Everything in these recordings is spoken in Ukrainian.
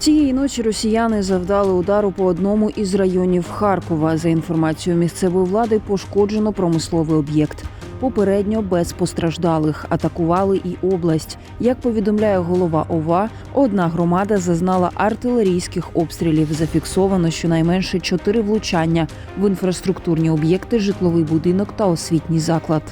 Цієї ночі росіяни завдали удару по одному із районів Харкова. За інформацією місцевої влади, пошкоджено промисловий об'єкт. Попередньо без постраждалих атакували і область. Як повідомляє голова ОВА, одна громада зазнала артилерійських обстрілів. Зафіксовано щонайменше чотири влучання в інфраструктурні об'єкти, житловий будинок та освітній заклад.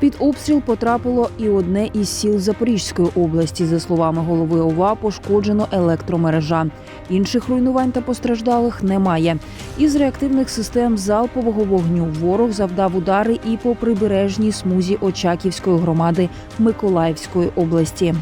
Під обстріл потрапило і одне із сіл Запорізької області. За словами голови ОВА, пошкоджено електромережа. Інших руйнувань та постраждалих немає. Із реактивних систем залпового вогню ворог завдав удари і по прибережній смузі Очаківської громади Миколаївської області.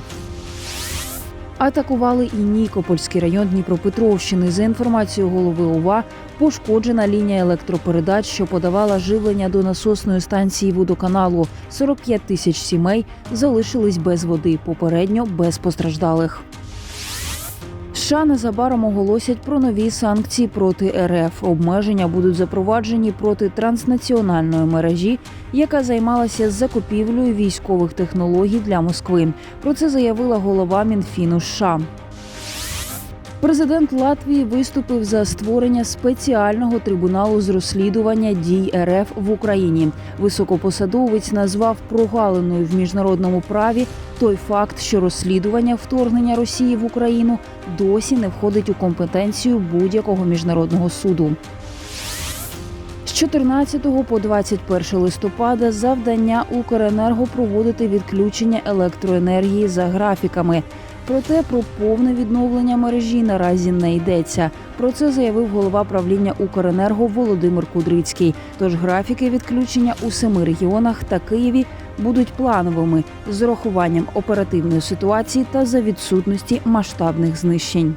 Атакували і Нікопольський район Дніпропетровщини. За інформацією голови ОВА, пошкоджена лінія електропередач, що подавала живлення до насосної станції водоканалу. 45 тисяч сімей залишились без води, попередньо без постраждалих. США незабаром оголосять про нові санкції проти РФ. Обмеження будуть запроваджені проти транснаціональної мережі, яка займалася закупівлею військових технологій для Москви. Про це заявила голова Мінфіну США. Президент Латвії виступив за створення спеціального трибуналу з розслідування дій РФ в Україні. Високопосадовець назвав прогалиною в міжнародному праві той факт, що розслідування вторгнення Росії в Україну досі не входить у компетенцію будь-якого міжнародного суду. З 14 по 21 листопада завдання Укренерго проводити відключення електроенергії за графіками. Проте про повне відновлення мережі наразі не йдеться. Про це заявив голова правління Укренерго Володимир Кудрицький. Тож графіки відключення у семи регіонах та Києві будуть плановими з урахуванням оперативної ситуації та за відсутності масштабних знищень.